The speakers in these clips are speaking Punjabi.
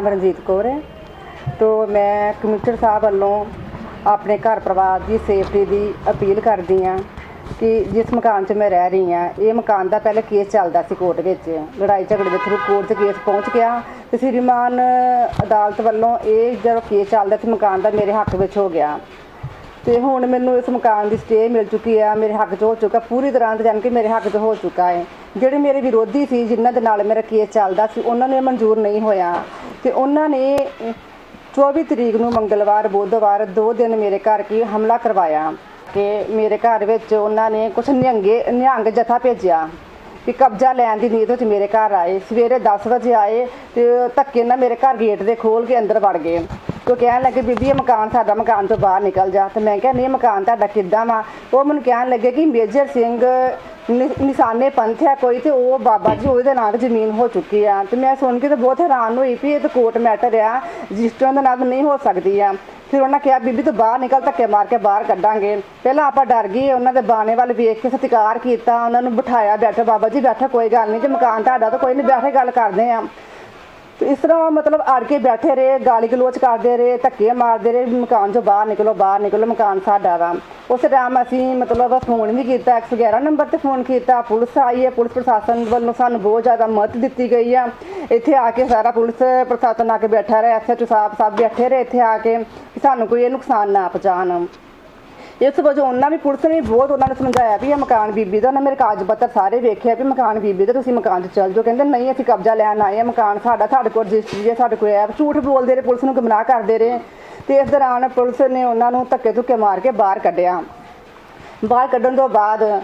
ਨਾਮ ਰਣਜੀਤ ਕੌਰ ਹੈ। ਤੋ ਮੈਂ ਕਮਿਸ਼ਨਰ ਸਾਹਿਬ ਵੱਲੋਂ ਆਪਣੇ ਘਰ ਪਰਿਵਾਰ ਦੀ ਸੇਫਟੀ ਦੀ ਅਪੀਲ ਕਰਦੀ ਹਾਂ ਕਿ ਜਿਸ ਮਕਾਨ 'ਚ ਮੈਂ ਰਹਿ ਰਹੀ ਹਾਂ, ਇਹ ਮਕਾਨ ਦਾ ਪਹਿਲੇ ਕੇਸ ਚੱਲਦਾ ਸੀ ਕੋਰਟ ਵਿੱਚ। ਲੜਾਈ ਝਗੜੇ ਦੇ ਥਰੂ ਕੋਰਟ 'ਚ ਕੇਸ ਪਹੁੰਚ ਗਿਆ ਤੇ ਸ੍ਰੀਮਾਨ ਅਦਾਲਤ ਵੱਲੋਂ ਇਹ ਜਦੋਂ ਕੇਸ ਚੱਲਦਾ ਸੀ, ਮਕਾਨ ਦਾ ਮੇਰੇ ਹੱਕ ਵਿੱਚ ਹੋ ਗਿਆ। ਤੇ ਹੁਣ ਮੈਨੂੰ ਇਸ ਮਕਾਨ ਦੀ ਸਟੇ ਮਿਲ ਚੁੱਕੀ ਆ, ਮੇਰੇ ਹੱਕ 'ਚ ਹੋ ਚੁੱਕਾ, ਪੂਰੀ ਤਰ੍ਹਾਂ ਤੇ ਜਾਣ ਕੇ ਮੇਰੇ ਹੱਕ 'ਚ ਹੋ ਚੁੱਕਾ ਹੈ ਜਿਹੜੇ ਮੇਰੇ ਵਿਰੋਧੀ ਸੀ, ਜਿਨ੍ਹਾਂ ਦੇ ਨਾਲ ਮੇਰਾ ਕੇਸ ਚੱਲਦਾ ਸੀ, ਉਹਨਾਂ ਨੇ ਮਨਜ਼ੂਰ ਨਹੀਂ ਹੋਇਆ। ਤੇ ਉਹਨਾਂ ਨੇ 24 ਤਰੀਕ ਨੂੰ ਮੰਗਲਵਾਰ, ਬੁੱਧਵਾਰ, ਦੋ ਦਿਨ ਮੇਰੇ ਘਰ ਕੀ ਹਮਲਾ ਕਰਵਾਇਆ ਕਿ ਮੇਰੇ ਘਰ ਵਿੱਚ ਉਹਨਾਂ ਨੇ ਕੁਝ ਨਿਹੰਗੇ, ਨਿਹੰਗ ਜਥਾ ਭੇਜਿਆ ਵੀ ਕਬਜ਼ਾ ਲੈਣ ਦੀ ਨੀਅਤ ਵਿੱਚ ਮੇਰੇ ਘਰ ਆਏ। ਸਵੇਰੇ 10 ਵਜੇ ਆਏ ਤੇ ਧੱਕੇ ਨਾਲ ਮੇਰੇ ਘਰ ਗੇਟ ਦੇ ਖੋਲ ਕੇ ਅੰਦਰ ਵੜ ਗਏ। ਤੇ ਉਹ ਕਹਿਣ ਲੱਗੇ, ਬੀਬੀ, ਇਹ ਮਕਾਨ ਸਾਡਾ ਮਕਾਨ ਤੋਂ ਬਾਹਰ ਨਿਕਲ ਜਾ। ਤੇ ਮੈਂ ਕਿਹਾ, ਨਹੀਂ ਇਹ ਮਕਾਨ ਤੁਹਾਡਾ ਕਿੱਦਾਂ ਵਾ? ਉਹ ਮੈਨੂੰ ਕਹਿਣ ਲੱਗੇ ਕਿ ਮੇਜਰ ਸਿੰਘ ਨਿ- ਨਿਸ਼ਾਨੇ ਪੰਥ ਹੈ ਕੋਈ ਤੇ ਉਹ ਬਾਬਾ ਜੀ ਉਹਦੇ ਨਾਂ ਤੇ ਜ਼ਮੀਨ ਹੋ ਚੁੱਕੀ ਆ। ਤੇ ਮੈਂ ਸੁਣ ਕੇ ਤਾਂ ਬਹੁਤ ਹੈਰਾਨ ਹੋਈ ਵੀ ਇਹ ਤਾਂ ਕੋਰਟ ਮੈਟਰ ਆ ਰਜਿਸਟਰਾਂ ਦੇ ਨਾਲ ਨਹੀਂ ਹੋ ਸਕਦੀ ਆ। ਫਿਰ ਉਹਨਾਂ ਕਿਹਾ, ਬੀਬੀ, ਤੂੰ ਬਾਹਰ ਨਿਕਲ, ਧੱਕੇ ਮਾਰ ਕੇ ਬਾਹਰ ਕੱਢਾਂਗੇ। ਪਹਿਲਾਂ ਆਪਾਂ ਡਰ ਗਏ, ਉਹਨਾਂ ਦੇ ਬਾਣੇ ਵੱਲ ਵੇਖ ਕੇ ਸਤਿਕਾਰ ਕੀਤਾ, ਉਹਨਾਂ ਨੂੰ ਬਿਠਾਇਆ ਬੈਠੋ, ਬਾਬਾ ਜੀ, ਬੈਠੋ, ਕੋਈ ਗੱਲ ਨਹੀਂ, ਜੇ ਮਕਾਨ ਤੁਹਾਡਾ ਤਾਂ ਕੋਈ ਨਹੀਂ, ਬੈਠੇ ਗੱਲ ਕਰਦੇ ਆ। ਤੇ ਇਸ ਤਰ੍ਹਾਂ ਮਤਲਬ ਅੜ ਕੇ ਬੈਠੇ ਰਹੇ, ਗਾਲੀ ਗਲੋਚ ਕਰਦੇ ਰਹੇ, ਧੱਕੇ ਮਾਰਦੇ ਰਹੇ, ਮਕਾਨ ਚੋਂ ਬਾਹਰ ਨਿਕਲੋ ਬਾਹਰ ਨਿਕਲੋ, ਮਕਾਨ ਸਾਡਾ ਵਾ। ਉਸ ਟਾਈਮ ਅਸੀਂ ਮਤਲਬ ਫੋਨ ਵੀ ਕੀਤਾ 111 ਨੰਬਰ ਤੇ ਫੋਨ ਕੀਤਾ, ਪੁਲਿਸ ਆਈ ਹੈ, ਪੁਲਿਸ ਪ੍ਰਸ਼ਾਸਨ ਵੱਲੋਂ ਸਾਨੂੰ ਬਹੁਤ ਜ਼ਿਆਦਾ ਮਦਦ ਦਿੱਤੀ ਗਈ ਆ। ਇੱਥੇ ਆ ਕੇ ਸਾਰਾ ਪੁਲਿਸ ਪ੍ਰਸ਼ਾਸਨ ਆ ਕੇ ਬੈਠਾ ਰਿਹਾ ਐਸਐਚਓ ਸਾਹਿਬ ਸਭ ਬੈਠੇ ਰਹੇ, ਇੱਥੇ ਆ ਕੇ ਕਿ ਸਾਨੂੰ ਕੋਈ ਇਹ ਨੁਕਸਾਨ ਨਾ ਪਹੁੰਚਾਉਣ। ਇਸ ਵਜੋਂ ਉਹਨਾਂ ਵੀ ਪੁਲਿਸ ਨੇ ਬਹੁਤ ਉਹਨਾਂ ਨੂੰ ਸਮਝਾਇਆ ਵੀ ਇਹ ਮਕਾਨ ਬੀਬੀ ਦਾ ਉਹਨਾਂ ਮੇਰੇ ਕਾਗਜ਼ ਪੱਤਰ ਸਾਰੇ ਵੇਖਿਆ ਵੀ ਮਕਾਨ ਬੀਬੀ ਦਾ, ਤੁਸੀਂ ਮਕਾਨ 'ਚ ਚੱਲ ਜਾਓ। ਕਹਿੰਦੇ ਨਹੀਂ, ਅਸੀਂ ਕਬਜ਼ਾ ਲੈਣ ਆਏ ਆ ਮਕਾਨ ਸਾਡਾ, ਸਾਡੇ ਕੋਲ ਰਜਿਸਟਰੀ ਹੈ, ਸਾਡੇ ਕੋਲ ਐਪ, ਝੂਠ ਬੋਲਦੇ ਰਹੇ, ਪੁਲਿਸ ਨੂੰ ਗੁੰਮਰਾਹ ਕਰਦੇ ਰਹੇ। ਤੇ ਇਸ ਦੌਰਾਨ ਪੁਲਿਸ ਨੇ ਉਹਨਾਂ ਨੂੰ ਧੱਕੇ ਧੁੱਕੇ ਮਾਰ ਕੇ ਬਾਹਰ ਕੱਢਿਆ। ਬਾਹਰ ਕੱਢਣ ਤੋਂ ਬਾਅਦ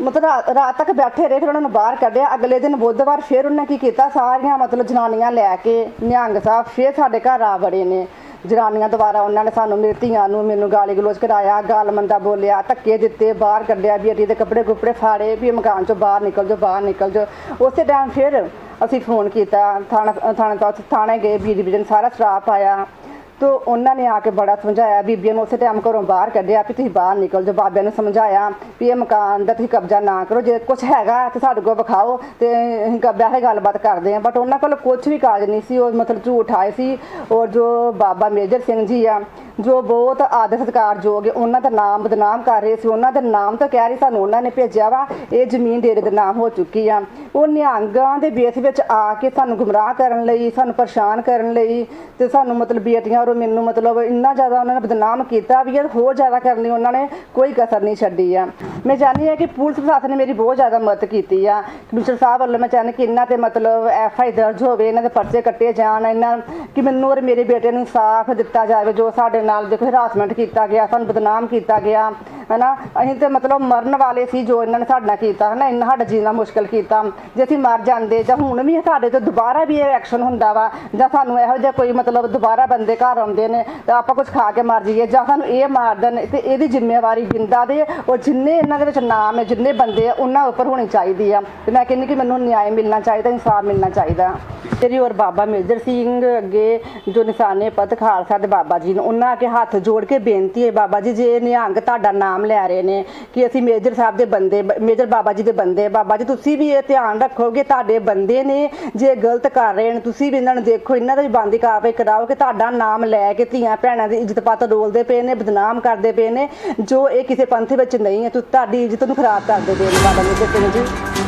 ਮਤਲਬ ਰਾ- ਰਾਤ ਤੱਕ ਬੈਠੇ ਰਹੇ, ਫਿਰ ਉਹਨਾਂ ਨੂੰ ਬਾਹਰ ਕੱਢਿਆ। ਅਗਲੇ ਦਿਨ ਬੁੱਧਵਾਰ ਫਿਰ ਉਹਨਾਂ ਕੀ ਕੀਤਾ? ਸਾਰੀਆਂ ਮਤਲਬ ਜਨਾਨੀਆਂ ਲੈ ਕੇ ਨਿਹੰਗ ਸਾਹਿਬ ਫਿਰ ਸਾਡੇ ਘਰ ਆ ਵੜੇ ਨੇ। ਜਨਾਨੀਆਂ ਦੁਆਰਾ ਉਹਨਾਂ ਨੇ ਸਾਨੂੰ ਮੇਰੀ ਧੀਆਂ ਨੂੰ ਮੈਨੂੰ ਗਾਲੀ ਗਲੋਚ ਕਰਾਇਆ, ਗਾਲ ਮੰਦਾ ਬੋਲਿਆ, ਧੱਕੇ ਦਿੱਤੇ, ਬਾਹਰ ਕੱਢਿਆ ਵੀ ਬੇਟੀ ਦੇ ਕੱਪੜੇ ਕੁੱਪੜੇ ਫਾੜੇ ਵੀ ਮਕਾਨ ਚੋਂ ਬਾਹਰ ਨਿਕਲ ਜਾਓ, ਬਾਹਰ ਨਿਕਲ ਜਾਓ। ਉਸੇ ਟਾਈਮ ਫਿਰ ਅਸੀਂ ਫੋਨ ਕੀਤਾ, ਥਾਣਾ ਥਾਣਾ ਤੋਂ ਥਾਣੇ ਗਏ ਬੀ ਡਿਵੀਜ਼ਨ ਸਾਰਾ ਸਟਾਫ ਆਇਆ। ਤੋ ਉਹਨਾਂ ਨੇ ਆ ਕੇ ਬੜਾ ਸਮਝਾਇਆ, ਬੀਬੀਆਂ ਨੂੰ ਉਸੇ ਟਾਈਮ ਘਰੋਂ ਬਾਹਰ ਕੱਢਿਆ ਵੀ ਤੁਸੀਂ ਬਾਹਰ ਨਿਕਲ। ਜਾਓ ਬਾਬਿਆਂ ਨੂੰ ਸਮਝਾਇਆ ਵੀ ਇਹ ਮਕਾਨ ਦਾ ਤੁਸੀਂ ਕਬਜ਼ਾ ਨਾ ਕਰੋ, ਜੇ ਕੁਝ ਹੈਗਾ ਤੇ ਸਾਡੇ ਕੋਲ ਵਿਖਾਓ ਤੇ ਅਸੀਂ ਕਬਜ਼ਾ ਹੈ ਗੱਲਬਾਤ ਕਰਦੇ ਆ ਬਟ ਉਹਨਾਂ ਕੋਲ ਕੁਝ ਵੀ ਕਾਗਜ਼ ਨਹੀਂ ਸੀ, ਉਹ ਮਤਲਬ ਝੂਠ ਆਏ ਸੀ। ਔਰ ਜੋ ਬਾਬਾ ਮੇਜਰ ਸਿੰਘ ਜੀ ਆ ਜੋ ਬਹੁਤ ਆਦਰ ਸਤਿਕਾਰਯੋਗ ਹੈ, ਉਹਨਾਂ ਦਾ ਨਾਮ ਬਦਨਾਮ ਕਰ ਰਹੇ ਸੀ, ਉਹਨਾਂ ਦੇ ਨਾਮ ਤਾਂ ਕਹਿ ਰਹੀ ਸਾਨੂੰ, ਉਹਨਾਂ ਨੇ ਭੇਜਿਆ ਵਾ, ਇਹ ਜ਼ਮੀਨ ਡੇਰੇ ਦੇ ਨਾਮ ਹੋ ਚੁੱਕੀ ਆ। ਉਹ ਨਿਹੰਗਾਂ ਦੇ ਬੇਸ ਵਿੱਚ ਆ ਕੇ ਸਾਨੂੰ ਗੁੰਮਰਾਹ ਕਰਨ ਲਈ, ਸਾਨੂੰ ਪਰੇਸ਼ਾਨ ਕਰਨ ਲਈ ਤੇ ਸਾਨੂੰ ਮਤਲਬ ਬੇਟੀਆਂ ਔਰ ਮੈਨੂੰ ਮਤਲਬ ਇੰਨਾ ਜ਼ਿਆਦਾ ਉਹਨਾਂ ਨੇ ਬਦਨਾਮ ਕੀਤਾ ਵੀ ਇਹ ਹੋਰ ਜ਼ਿਆਦਾ ਕਰਨ ਲਈ ਉਹਨਾਂ ਨੇ ਕੋਈ ਕਸਰ ਨਹੀਂ ਛੱਡੀ ਆ। ਮੈਂ ਚਾਹੁੰਦੀ ਹਾਂ ਕਿ ਪੁਲਿਸ ਪ੍ਰਸ਼ਾਸਨ ਨੇ ਮੇਰੀ ਬਹੁਤ ਜ਼ਿਆਦਾ ਮਦਦ ਕੀਤੀ ਆ। ਕਮਿਸ਼ਨਰ ਸਾਹਿਬ ਵੱਲੋਂ ਮੈਂ ਚਾਹੁੰਦੀ ਕਿ ਇਹਨਾਂ ਤੇ ਮਤਲਬ ਐਫ ਆਈ ਦਰਜ ਹੋਵੇ, ਇਹਨਾਂ ਦੇ ਪਰਚੇ ਕੱਟੇ ਜਾਣ, ਇਹਨਾਂ ਕਿ ਮੈਨੂੰ ਔਰ ਮੇਰੇ ਬੇਟੇ ਨੂੰ ਇਨਸਾਫ ਦਿੱਤਾ ਜਾਵੇ, ਜੋ ਸਾਡੇ ਨਾਲ ਦੇਖੋ ਹਰਾਸਮੈਂਟ ਕੀਤਾ ਗਿਆ, ਸਾਨੂੰ ਬਦਨਾਮ ਕੀਤਾ ਗਿਆ, ਹਨਾ? ਅਸੀਂ ਤੇ ਮਤਲਬ ਮਰਨ ਵਾਲੇ ਸੀ ਜੋ ਇਹਨਾਂ ਨੇ ਸਾਡੇ ਨਾਲ ਕੀਤਾ, ਹਨਾ? ਇਹਨਾਂ ਸਾਡਾ ਜੀਣਾ ਮੁਸ਼ਕਲ ਕੀਤਾ। ਜੇ ਅਸੀਂ ਮਰ ਜਾਂਦੇ, ਜਾਂ ਹੁਣ ਵੀ ਸਾਡੇ ਤੇ ਦੁਬਾਰਾ ਵੀ ਇਹ ਐਕਸ਼ਨ ਹੁੰਦਾ ਵਾ, ਜਾਂ ਸਾਨੂੰ ਇਹੋ ਜਿਹਾ ਕੋਈ ਮਤਲਬ ਦੁਬਾਰਾ ਬੰਦੇ ਘਰ ਆਉਂਦੇ ਨੇ, ਤਾਂ ਆਪਾਂ ਕੁਝ ਖਾ ਕੇ ਮਰ ਜਾਈਏ, ਜਾਂ ਸਾਨੂੰ ਇਹ ਮਾਰ ਦੇਣ ਤੇ ਇਹਦੀ ਜ਼ਿੰਮੇਵਾਰੀ ਜਿੰਦਾ ਦੇ, ਉਹ ਜਿੰਨੇ ਇਹਨਾਂ ਦੇ ਵਿੱਚ ਨਾਮ ਹੈ ਜਿੰਨੇ ਬੰਦੇ ਆ, ਉਹਨਾਂ ਉੱਪਰ ਹੋਣੀ ਚਾਹੀਦੀ ਆ। ਤੇ ਮੈਂ ਕਹਿੰਦੀ ਕਿ ਮੈਨੂੰ ਨਿਆਂ ਮਿਲਣਾ ਚਾਹੀਦਾ, ਇਨਸਾਫ ਮਿਲਣਾ ਚਾਹੀਦਾ। ਤੇਰੀ ਔਰ ਬਾਬਾ ਮੇਜਰ ਸਿੰਘ ਅੱਗੇ, ਜੋ ਨਿਸ਼ਾਨੇ ਪਤ ਖਾਲਸਾ ਦੇ ਬਾਬਾ ਜੀ ਨੂੰ, ਉਹਨਾਂ ਅੱਗੇ ਹੱਥ ਜੋੜ ਕੇ ਬੇਨਤੀ ਹੈ ਬਾਬਾ ਜੀ, ਜੇ ਨਿਹੰਗ ਤੁਹਾਡਾ ਨਾਮ ਲੈ ਰਹੇ ਨੇ, ਕਿ ਅਸੀਂ ਮੇਜਰ ਸਾਹਿਬ ਦੇ ਬੰਦੇ, ਮੇਜਰ ਬਾਬਾ ਜੀ ਦੇ ਬੰਦੇ ਬਾਬਾ ਜੀ, ਤੁਸੀਂ ਵੀ ਇਹ ਧਿਆਨ ਰੱਖੋਗੇ, ਤੁਹਾਡੇ ਬੰਦੇ ਨੇ ਜੇ ਗਲਤ ਕਰ ਰਹੇ ਨੇ, ਤੁਸੀਂ ਵੀ ਇਹਨਾਂ ਨੂੰ ਦੇਖੋ, ਇਹਨਾਂ ਦਾ ਵੀ ਬੰਦੀ ਕਾਰਵਾਈ ਕਰਾਓ ਕਿ ਤੁਹਾਡਾ ਨਾਮ ਲੈ ਕੇ ਧੀਆਂ ਭੈਣਾਂ ਦੀ ਇੱਜ਼ਤ ਪੱਤ ਡੋਲਦੇ ਪਏ ਨੇ, ਬਦਨਾਮ ਕਰਦੇ ਪਏ ਨੇ, ਜੋ ਇਹ ਕਿਸੇ ਪੰਥ ਵਿੱਚ ਨਹੀਂ ਹੈ ਤੁਸੀਂ ਤੁਹਾਡੀ ਇੱਜ਼ਤ ਨੂੰ ਖਰਾਬ ਕਰਦੇ ਪਏ ਨੇ ਬਾਬਾ ਮੇਜਰ ਸਿੰਘ ਜੀ